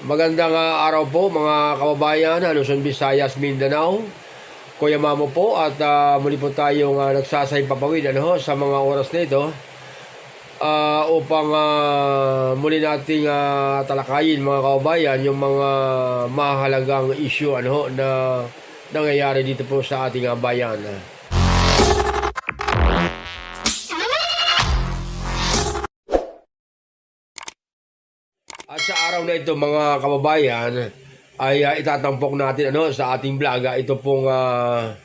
Magandang ah, araw po mga kababayan, Luzon, Visayas, Mindanao. Kuya Mamo po at ah, muli po tayong uh, nagsasay papawid ano, sa mga oras na ito ah, upang ah, muli nating ah, talakayin mga kababayan yung mga mahalagang issue ano, na nangyayari dito po sa ating ah, bayan. Sa araw na ito mga kababayan ay uh, itatampok natin ano sa ating vlog ah, ito pong ah,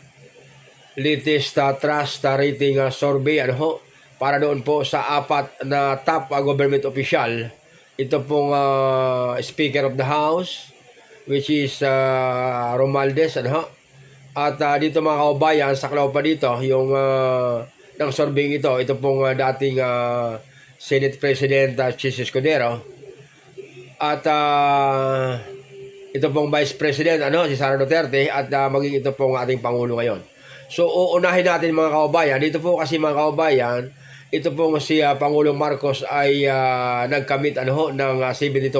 latest ah, trust ah, rating ah, survey ano para doon po sa apat na top ah, government official. Ito pong ah, Speaker of the House which is ah, Romualdez ano. At ah, dito mga kababayan sa pa dito yung ah, ng survey ito. Ito pong ah, dating ah, Senate President uh, Chis Escudero at ah, ito pong Vice President ano si Sara Duterte at ah, maging ito pong ating pangulo ngayon. So uunahin natin mga kababayan, dito po kasi mga kababayan, ito pong si ah, Pangulong Marcos ay ah, nagkamit ano ng ah, 72%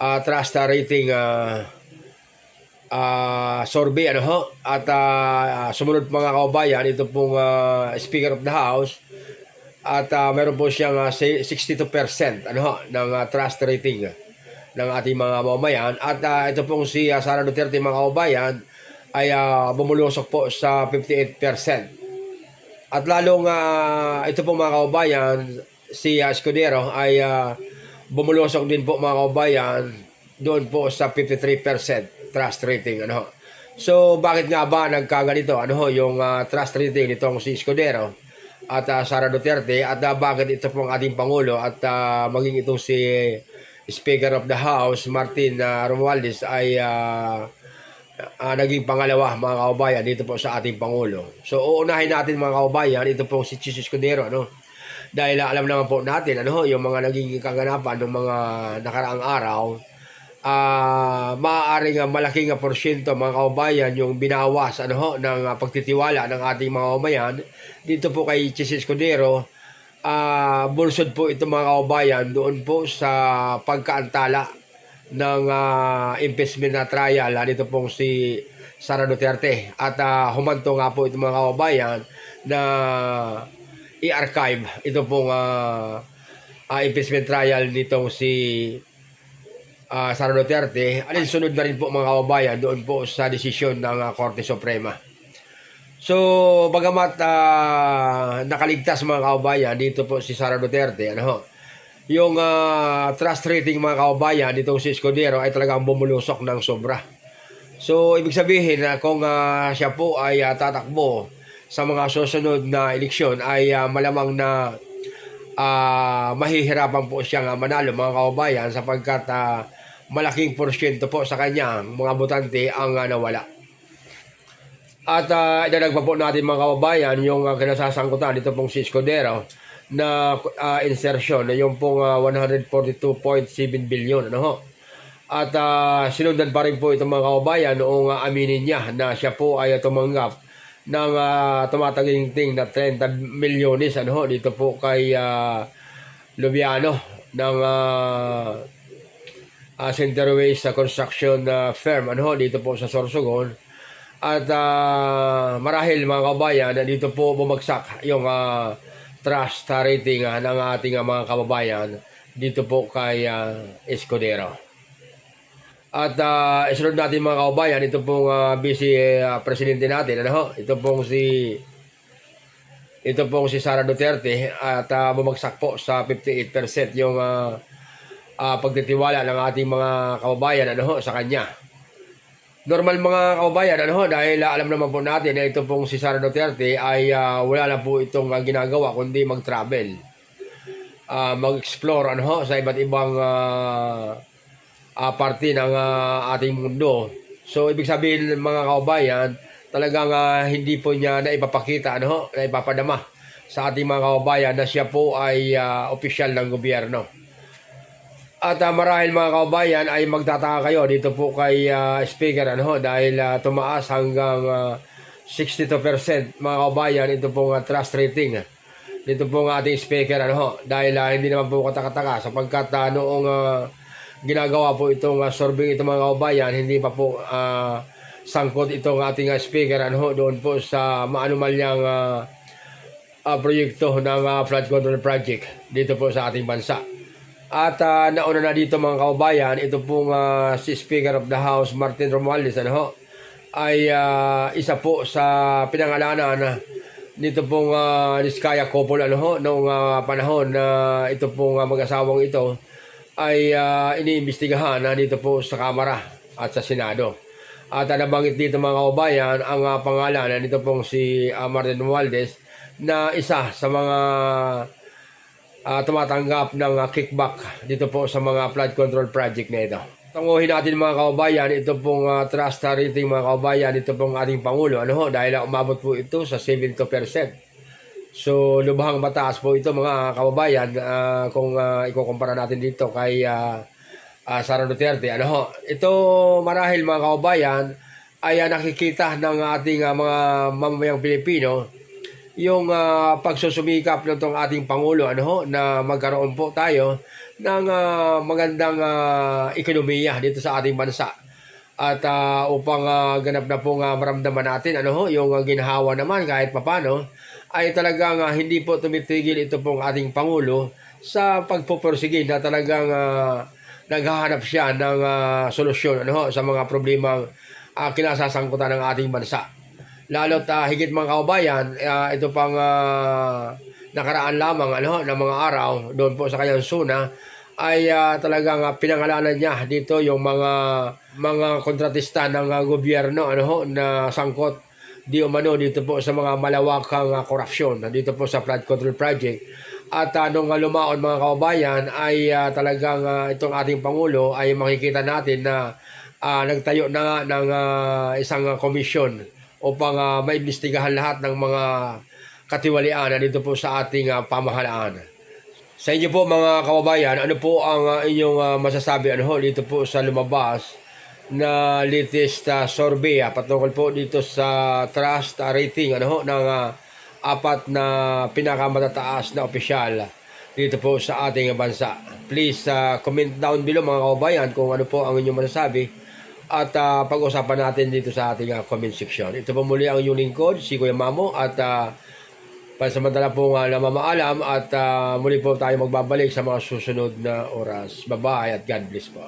ah, trust rating ah, ah, survey ano ho at ah, sumunod mga kababayan, ito pong ah, Speaker of the House at ah, meron po siyang ah, si- 62% ano ho, ng ah, trust rating ng ating mga mamamayan. At ah, ito pong si ah, Sara Duterte mga kababayan ay ah, bumulusok po sa 58%. At lalong ah, ito pong mga kababayan, si ah, Escudero ay ah, bumulusok din po mga kababayan doon po sa 53% trust rating. Ano. So bakit nga ba nagkaganito? Ano ho, yung ah, trust rating nitong si Escudero? At ah, Sara Duterte at ah, bakit ito pong ating Pangulo at ah, maging itong si Speaker of the House Martin uh, Romualdez ay ah, ah, naging pangalawa mga kababayan dito po sa ating Pangulo. So uunahin natin mga kababayan ito pong si Chis Escudero no? dahil ah, alam naman po natin ano yung mga naging kaganapan ng mga nakaraang araw ah maaaring ah, malaking ah, porsyento mga kababayan yung binawas ano ho ng ah, pagtitiwala ng ating mga kababayan dito po kay Chis Escudero ah bunsod po ito mga kababayan doon po sa pagkaantala ng ah, impeachment na trial. Dito pong si Sara Duterte. At ah, humanto nga po ito mga kababayan na i-archive ito pong ah, ah, impeachment trial nitong si ah, Sara Duterte, alinsunod na rin po mga kababayan doon po sa desisyon ng ah, Korte Suprema. So, bagamat ah, nakaligtas mga kababayan dito po si Sara Duterte, ano ho, yung ah, trust rating mga kababayan ditong si Escudero ay talagang bumulusok ng sobra. So, ibig sabihin na kung ah, siya po ay ah, tatakbo sa mga susunod na eleksyon ay ah, malamang na ah mahihirapan po siyang manalo mga kababayan sapagkat ah, malaking porsyento po sa kanya mga botante ang ah, nawala. At uh, idadag pa po natin mga kababayan yung uh, kinasasangkutan dito pong si Escudero na ah, insertion na yung pong ah, 142.7 billion ano ho. At ah, sinundan pa rin po itong mga kababayan noong ah, aminin niya na siya po ay tumanggap ng uh, tumataginting na 30 milyones ano dito po kay ah, Lubiano ng uh, uh, Centerways sa construction uh, firm ano dito po sa Sorsogon. At ah, marahil mga kababayan na dito po bumagsak yung ah, trust rating ah, ng ating ah, mga kababayan dito po kay ah, Escudero. At uh, isunod natin mga kababayan, ito pong ah, vice ah, presidente natin, ano ho? Ito pong si ito pong si Sara Duterte at ah, bumagsak po sa 58% yung ah, ah, pagtitiwala ng ating mga kababayan ano ho, sa kanya. Normal mga kababayan ano ho, dahil ah, alam naman po natin na ito pong si Sara Duterte ay ah, wala na po itong ah, ginagawa kundi mag-travel. Ah, mag-explore ano ho, sa iba't ibang ah, ah, parte ng ah, ating mundo. So ibig sabihin mga kababayan, talagang ah, hindi po niya naipapakita ano naipapadama sa ating mga kababayan na siya po ay ah, opisyal ng gobyerno. At uh, marahil mga kababayan ay magtataka kayo dito po kay ah, Speaker ano dahil ah, tumaas hanggang ah, 62% mga kababayan ito pong ah, trust rating. Dito po ang ating speaker ano dahil ah, hindi naman po katakataka sapagkat ah, noong ah, ginagawa po itong uh, sorbing itong mga kababayan, hindi pa po ah, sangkot itong ating uh, speaker. Ano doon po sa maanumalyang uh, uh, proyekto ng uh, flood control project dito po sa ating bansa. At ah, nauna na dito mga kababayan, ito pong ah, si Speaker of the House Martin Romualdez. Ano ay ah, isa po sa pinangalanan na dito pong uh, Niskaya couple. Ano ho, noong ah, panahon na ito pong ah, mag-asawang ito ay ah, iniimbestigahan na dito po sa Kamara at sa Senado. At uh, nabanggit dito mga kababayan ang ah, pangalan na dito pong si ah, Martin Romualdez na isa sa mga ah, tumatanggap ng ah, kickback dito po sa mga flood control project na ito. Tanguhin natin mga kababayan, ito pong uh, trust rating mga kababayan, ito pong ating Pangulo. Ano ho, dahil ah, umabot po ito sa 72%. So, lubhang mataas po ito mga kababayan ah, kung uh, ikukumpara natin dito kay ah, ah, Sara Duterte. Ano ho, ito marahil mga kababayan ay ah, nakikita ng ating ah, mga mamamayang Pilipino yung ah, pagsusumikap ng tong ating Pangulo ano ho, na magkaroon po tayo ng ah, magandang ah, ekonomiya dito sa ating bansa. At ah, upang ah, ganap na pong ah, maramdaman natin ano ho, yung ah, ginhawa naman kahit papano ay talagang ah, hindi po tumitigil ito pong ating Pangulo sa pagpupursige na talagang ah, naghahanap siya ng ah, solusyon ano ho, sa mga problemang uh, kinasasangkutan ng ating bansa. Lalo't ah, higit mga kaubayan, ah, ito pang ah, nakaraan lamang ano, ng mga araw doon po sa kanyang suna ay ah, talagang ah, pinangalanan niya dito yung mga mga kontratista ng ah, gobyerno ano ho, na sangkot di umano dito po sa mga malawakang ah, korupsyon dito po sa flood control project. At uh, nung lumaon mga kaubayan ay ah, talagang ah, itong ating Pangulo ay makikita natin na ah, nagtayo na nga ng ah, isang komisyon upang uh, maimbestigahan lahat ng mga katiwalian na dito po sa ating ah, pamahalaan. Sa inyo po mga kababayan, ano po ang ah, inyong ah, masasabi ano dito po sa lumabas na latest ah, survey ah, patungkol po dito sa trust ah, rating ano ho, ng ah, apat na pinakamatataas na opisyal dito po sa ating bansa. Please ah, comment down below mga kababayan kung ano po ang inyong masasabi at ah, pag-usapan natin dito sa ating ah, comment section. Ito po muli ang inyong lingkod, si Kuya Mamo at uh, pansamantala po nga namamaalam at ah, muli po tayo magbabalik sa mga susunod na oras. Bye-bye at God bless po.